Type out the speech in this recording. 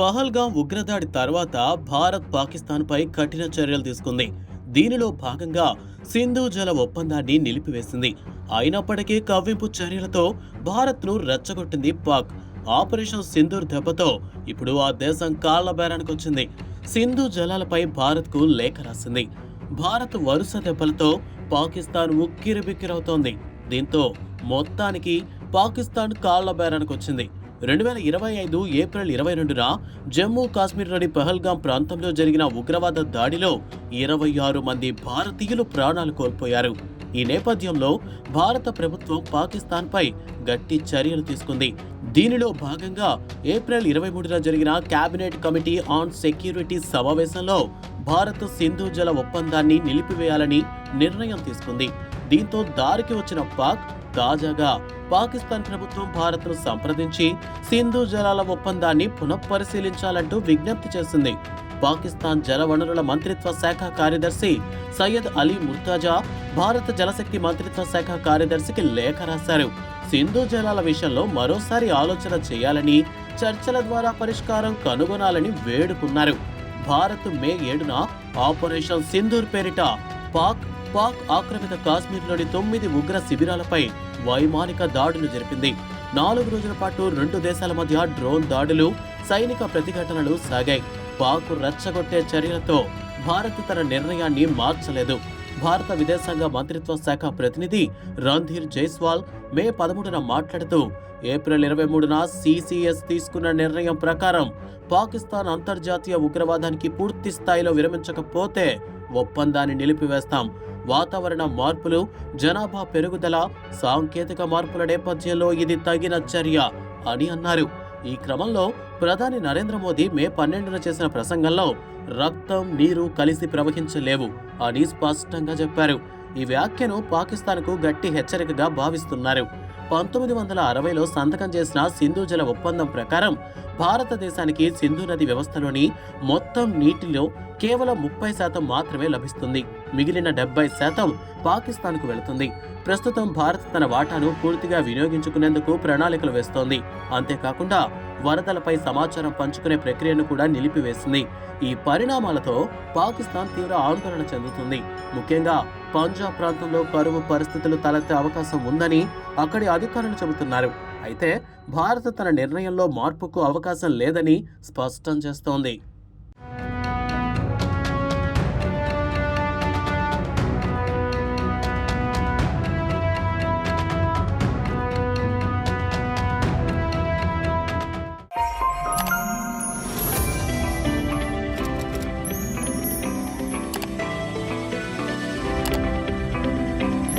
పహల్గాం ఉగ్రదాడి తర్వాత భారత్ పాకిస్తాన్పై కఠిన చర్యలు తీసుకుంది. దీనిలో భాగంగా సింధు జల ఒప్పందాన్ని నిలిపివేసింది. అయినప్పటికీ కవ్వింపు చర్యలతో భారత్ను రెచ్చగొట్టింది పాక్. ఆపరేషన్ సింధూర్ దెబ్బతో ఇప్పుడు ఆ దేశం కాళ్ళ బేరానికి వచ్చింది. సింధు జలాలపై భారత్కు లేఖ రాసింది. భారత్ వరుస దెబ్బలతో పాకిస్తాన్ ఉక్కిరిబిక్కిరవుతోంది. దీంతో మొత్తానికి పాకిస్తాన్ కాళ్ళ బేరానికి వచ్చింది. రెండు వేల ఇరవై ఐదు ఏప్రిల్ ఇరవై రెండున జమ్మూ కాశ్మీర్లోని పహల్గాం ప్రాంతంలో జరిగిన ఉగ్రవాద దాడిలో ఇరవై ఆరు మంది భారతీయులు ప్రాణాలు కోల్పోయారు. ఈ నేపథ్యంలో భారత ప్రభుత్వం పాకిస్తాన్పై గట్టి చర్యలు తీసుకుంది. దీనిలో భాగంగా ఏప్రిల్ ఇరవై మూడున జరిగిన కేబినెట్ కమిటీ ఆన్ సెక్యూరిటీ సమావేశంలో భారత్ సింధు జల ఒప్పందాన్ని నిలిపివేయాలని నిర్ణయం తీసుకుంది. దీంతో దారికి వచ్చిన పాక్ తాజాగా పాకిస్తాన్ ప్రభుత్వం భారత్ను సంప్రదించి సింధు జలాల ఒప్పందాన్ని పునఃపరిశీలించాలంటూ విజ్ఞప్తి చేసింది. పాకిస్తాన్ జల వనరుల మంత్రిత్వ శాఖ కార్యదర్శి సయ్యద్ అలీ ముర్తాజా భారత జలశక్తి మంత్రిత్వ శాఖ కార్యదర్శికి లేఖ రాశారు. సింధు జలాల విషయంలో మరోసారి ఆలోచన చేయాలని చర్చల ద్వారా పరిష్కారం కనుగొనాలని వేడుకున్నారు. భారత్ మే ఏడున ఆపరేషన్ సింధూర్ పేరిట పాక్ పాక్ ఆక్రమిత కాశ్మీర్లోని తొమ్మిది ఉగ్ర శిబిరాలపై వైమానిక దాడులు జరిపింది. నాలుగు రోజుల పాటు రెండు దేశాల మధ్య డ్రోన్ దాడులు సైనిక ప్రతిఘటనలు సాగాయి. పాక్ రెచ్చగొట్టే చర్యలతో భారత్ తన నిర్ణయాన్ని మార్చలేదు. భారత విదేశాంగ మంత్రిత్వ శాఖ ప్రతినిధి రణధీర్ జైస్వాల్ మే పదమూడున మాట్లాడుతూ ఏప్రిల్ ఇరవై మూడున సిసిఎస్ తీసుకున్న నిర్ణయం ప్రకారం పాకిస్తాన్ అంతర్జాతీయ ఉగ్రవాదానికి పూర్తి స్థాయిలో విరమించకపోతే ఒప్పందాన్ని నిలిపివేస్తాం. వాతావరణ మార్పులు జనాభా పెరుగుదల సాంకేతిక మార్పుల నేపథ్యంలో ఇది తగిన చర్య అని అన్నారు. ఈ క్రమంలో ప్రధాని నరేంద్ర మోదీ మే పన్నెండున చేసిన ప్రసంగంలో రక్తం నీరు కలిసి ప్రవహించలేవు అని స్పష్టంగా చెప్పారు. ఈ వ్యాఖ్యను పాకిస్తాన్కు గట్టి హెచ్చరికగా భావిస్తున్నారు. పంతొమ్మిది వందల అరవైలో సంతకం చేసిన సింధు జల ఒప్పందం ప్రకారం భారతదేశానికి సింధు నది వ్యవస్థలోని మొత్తం నీటిలో కేవలం ముప్పై శాతం మాత్రమే లభిస్తుంది. మిగిలిన డెబ్బై శాతం పాకిస్తాన్కు వెళుతుంది. ప్రస్తుతం భారత్ తన వాటాను పూర్తిగా వినియోగించుకునేందుకు ప్రణాళికలు వేస్తోంది. అంతేకాకుండా వరదలపై సమాచారం పంచుకునే ప్రక్రియను కూడా నిలిపివేసింది. ఈ పరిణామాలతో పాకిస్తాన్ తీవ్ర ఆందోళన చెందుతుంది. ముఖ్యంగా పంజాబ్ ప్రాంతంలో కరువు పరిస్థితులు తలెత్తే అవకాశం ఉందని అక్కడి అధికారులు చెబుతున్నారు. అయితే భారత్ తన నిర్ణయంలో మార్పుకు అవకాశం లేదని స్పష్టం చేస్తోంది.